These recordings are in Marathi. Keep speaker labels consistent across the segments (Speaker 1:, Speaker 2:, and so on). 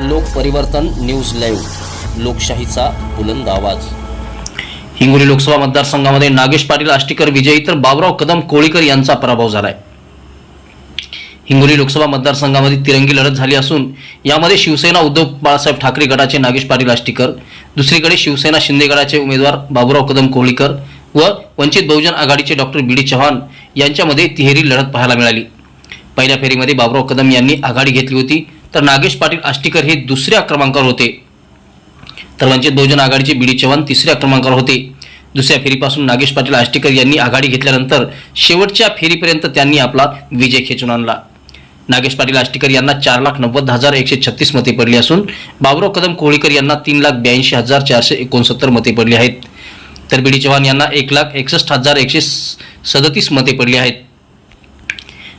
Speaker 1: लोक परिवर्तन न्यूज लाईव्ह लोकशाहीचा बुलंद आवाज. हिंगोली लोकसभा मतदारसंघामध्ये नागेश पाटील आष्टीकर विजयी तर बाबराव कदम कोळीकर यांचा पराभव झालाय. हिंगोली लोकसभा मतदारसंघामध्ये तिरंगी लढत झाली असून यामध्ये शिवसेना उद्धव बाळासाहेब ठाकरे गटाचे नागेश पाटील आष्टीकर दुसरीकडे शिवसेना शिंदे गटाचे उमेदवार बाबुराव कदम कोळीकर व वंचित बहुजन आघाडीचे डॉक्टर बी. डी. चव्हाण यांच्यामध्ये तिहेरी लढत पाहायला मिळाली. पहिल्या फेरीमध्ये बाबुराव कदम यांनी आघाडी घेतली होती. तर नागेश पाटील आष्टीकर हे दुसऱ्या क्रमांकावर होते. तर वंचित बहुजन आघाडीचे बी डी चव्हाण तिसऱ्या क्रमांकावर होते. दुसऱ्या फेरीपासून नागेश पाटील आष्टीकर यांनी आघाडी घेतल्यानंतर शेवटच्या फेरीपर्यंत त्यांनी आपला विजय खेचून आणला. नागेश पाटील आष्टीकर यांना चार लाख नव्वद हजार एकशे छत्तीस मते पडली असून बाबुराव कदम कोळीकर यांना तीन लाख ब्याऐंशी हजार चारशे एकोणसत्तर मते पडली आहेत. तर बी डी चव्हाण यांना एक लाख एकसष्ट हजार एकशे सदतीस मते पडली आहेत.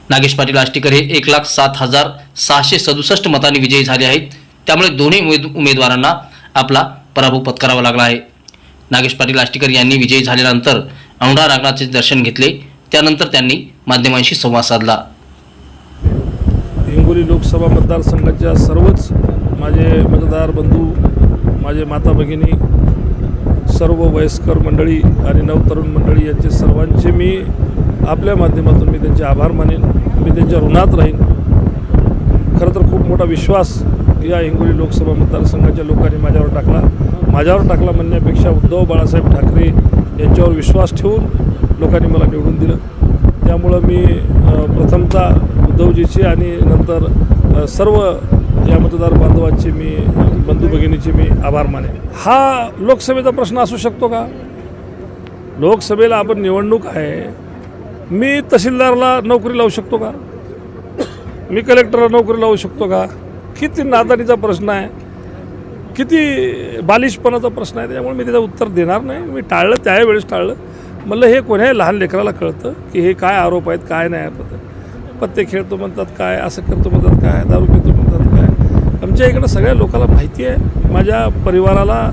Speaker 1: नागेश पाटील आष्टीकर हे एक लाख सात हजार सहाशे सदुसष्ट मतांनी विजयी झाले आहेत. त्यामुळे दोन्ही उमेद उमेदवारांना आपला पराभव पत्करावा लागला आहे. नागेश पाटील आष्टीकर यांनी विजयी झाल्यानंतर औंढा नागनाथचे दर्शन घेतले. त्यानंतर त्यांनी माध्यमांशी संवाद साधला.
Speaker 2: हिंगोली लोकसभा मतदारसंघाच्या सर्वच माझे मतदार बंधू माझे माता भगिनी सर्व वयस्कर मंडळी आणि नवतरुण मंडळी यांचे सर्वांचे मी आपल्या माध्यमातून मी त्यांचे आभार मानेन. मी त्यांच्या ऋणात राहीन. खरं तर खूप मोठा विश्वास या हिंगोली लोकसभा मतदारसंघाच्या लोकांनी माझ्यावर टाकला. माझ्यावर टाकला म्हणण्यापेक्षा उद्धव बाळासाहेब ठाकरे यांच्यावर विश्वास ठेवून लोकांनी मला निवडून दिलं. त्यामुळं मी प्रथमता प्रथमतः उद्धवजीचे आणि नंतर सर्व या मतदार बांधवांचे मी बंधू भगिनीचे मी आभार मानेन. हा लोकसभेचा प्रश्न असू शकतो का? लोकसभेला आपण निवडणूक आहे. मी तहसीलदारला नोकरी लावू शकतो का? मी कलेक्टरला नोकरी लावू शकतो का? किती नादानीचा प्रश्न आहे. किती बालिशपणाचा प्रश्न आहे. त्यामुळे मी त्याचं उत्तर देणार नाही. मी टाळलं त्यावेळेस टाळलं. म्हणलं हे कोण्याही लहान लेकराला कळतं की हे काय आरोप आहेत काय नाही आहेत. पत्ते खेळतो म्हणतात काय असं करतो म्हणतात काय दारू पितो म्हणतात काय? आमच्या इकडं सगळ्या लोकांना माहिती आहे. माझ्या परिवाराला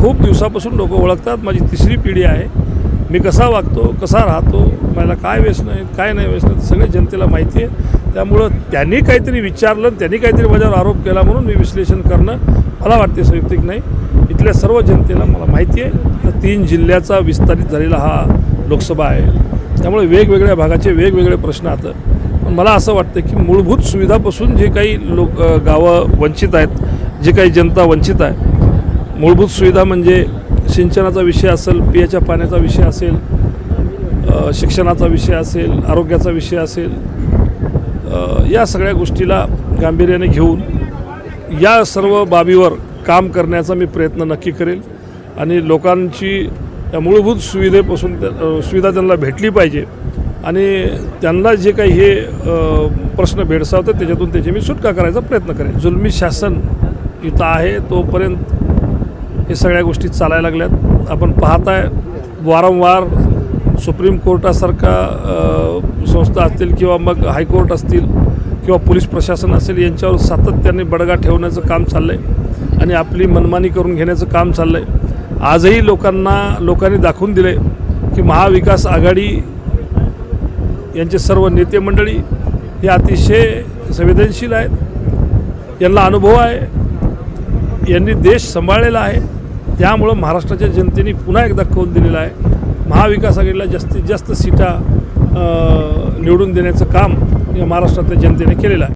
Speaker 2: खूप दिवसापासून लोक ओळखतात. माझी तिसरी पिढी आहे. मी कसा वागतो कसा राहतो मला काय व्यसन आहे काय नाही व्यसन आहे सगळे जनतेला माहिती आहे. त्यामुळं त्यांनी काहीतरी विचारलं आणि त्यांनी काहीतरी माझ्यावर आरोप केला म्हणून मी विश्लेषण करणं मला वाटते संयुक्तिक नाही. इथल्या सर्व जनतेला मला माहिती आहे. तर तीन जिल्ह्याचा विस्तारित झालेला हा लोकसभा आहे. त्यामुळे वेगवेगळ्या भागाचे वेगवेगळे प्रश्न आता पण मला असं वाटतं की मूलभूत सुविधापासून जे काही लोक गावं वंचित आहेत जे काही जनता वंचित आहे मूलभूत सुविधा म्हणजे सिंचनाचा विषय असेल पियाच्या पाण्याचा विषय असेल शिक्षणाचा विषय असेल आरोग्याचा विषय असेल या सगळ्या गोष्टीला गांभीर्याने घेऊन या सर्व बाबीवर काम करण्याचा मी प्रयत्न नक्की करेल. आणि लोकांची या मूलभूत सुविधेपासून त्या- सुविधा त्यांना भेटली पाहिजे. आणि त्यांना जे काही हे प्रश्न भेडसावतात त्याच्यातून त्याची मी सुटका करायचा प्रयत्न करेन. जुलमी शासन इथं आहे तोपर्यंत हे सगळ्या गोष्टी चालायला लागल्यात. आपण पाहताय वारंवार सुप्रीम कोर्टासारखा संस्था असतील किंवा मग हायकोर्ट असतील किंवा पोलीस प्रशासन असेल यांच्यावर सातत्याने बडगा ठेवण्याचं काम चाललं आहे आणि आपली मनमानी करून घेण्याचं काम चाललं आहे आजही लोकांना लोकांनी दाखवून दिले की महाविकास आघाडी यांचे सर्व नेते मंडळी हे अतिशय संवेदनशील आहेत. यांना अनुभव आहे. यांनी देश सांभाळलेला आहे. त्यामुळं महाराष्ट्राच्या जनतेने पुन्हा एकदा कौल दिलेला आहे. महाविकास आघाडीला जास्तीत जास्त सीटा निवडून देण्याचं काम या महाराष्ट्रातल्या जनतेने केलेलं आहे.